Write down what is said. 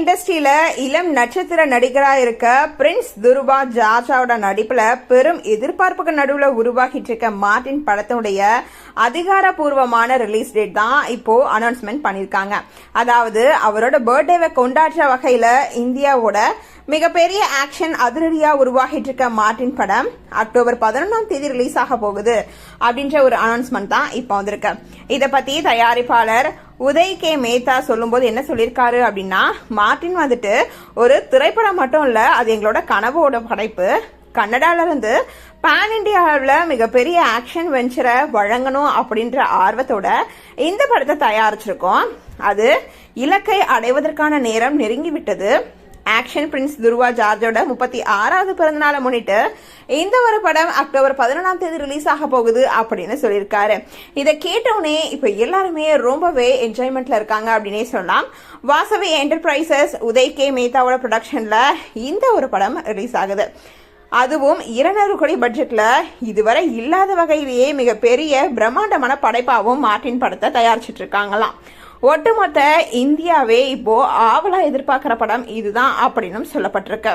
இண்டஸ்ட்ரியில இளம் நட்சத்திர நடிகரா இருக்க பிரின்ஸ் துருவா ஜார்ஜாவோட நடிப்புல பெரும் எதிர்பார்ப்புக்கு நடுவில் உருவாகிட்டு இருக்க மார்டின் படத்தினுடைய அதிகாரப்பூர்வமான ரிலீஸ் டேட் தான் இப்போ அனௌன்ஸ்மெண்ட் பண்ணியிருக்காங்க. அதாவது அவரோட பர்த்டேவை கொண்டாடுற வகையில் இந்தியாவோட மிகப்பெரிய ஆக்ஷன் அதிரடியா உருவாகிட்டு இருக்க மார்டின் படம் அக்டோபர் பதினொன்றாம் தேதி ரிலீஸ் ஆக போகுது அப்படின்ற ஒரு அனௌன்ஸ்மெண்ட் தான் இப்போ வந்திருக்கு. இதை பத்தி தயாரிப்பாளர் உதய் கே மேத்தா சொல்லும்போது என்ன சொல்லியிருக்காரு அப்படின்னா மார்டின் வந்துட்டு ஒரு திரைப்படம் மட்டும் இல்லை அது எங்களோட கனவோட படைப்பு. கன்னடால இருந்து பேன் இண்டியாவில் மிகப்பெரிய ஆக்ஷன் வெஞ்சரை வழங்கணும் அப்படின்ற ஆர்வத்தோட இந்த படத்தை தயாரிச்சிருக்கோம். அது இலக்கை அடைவதற்கான நேரம் நெருங்கி விட்டது ஆக்ஷன் பிரின்ஸ் துருவா ஜார்ஜோட முப்பத்தி ஆறாவது பிறந்தநாளை முன்னிட்டு இந்த ஒரு படம் அக்டோபர் பதினொன்றாம் தேதி ரிலீஸ் ஆக போகுது அப்படின்னு சொல்லியிருக்காரு. இதை கேட்டவுடனே இப்போ எல்லாருமே ரொம்பவே என்ஜாய்மெண்ட்ல இருக்காங்க அப்படின்னே சொல்லலாம். வாசவி என்டர்பிரைசஸ் உதய் கே மேத்தாவோட ப்ரொடக்ஷனில் இந்த ஒரு படம் ரிலீஸ் ஆகுது. அதுவும் இருநூறு கோடி பட்ஜெட்டில் இதுவரை இல்லாத வகையிலேயே மிகப்பெரிய பிரம்மாண்டமான படைப்பாகவும் மார்டின் படத்தை தயாரிச்சிட்டு இருக்காங்களாம். ஒட்டுமொத்த இந்தியாவே இப்போ ஆவலாக எதிர்பார்க்குற படம் இதுதான் அப்படின்னும் சொல்லப்பட்டிருக்கு.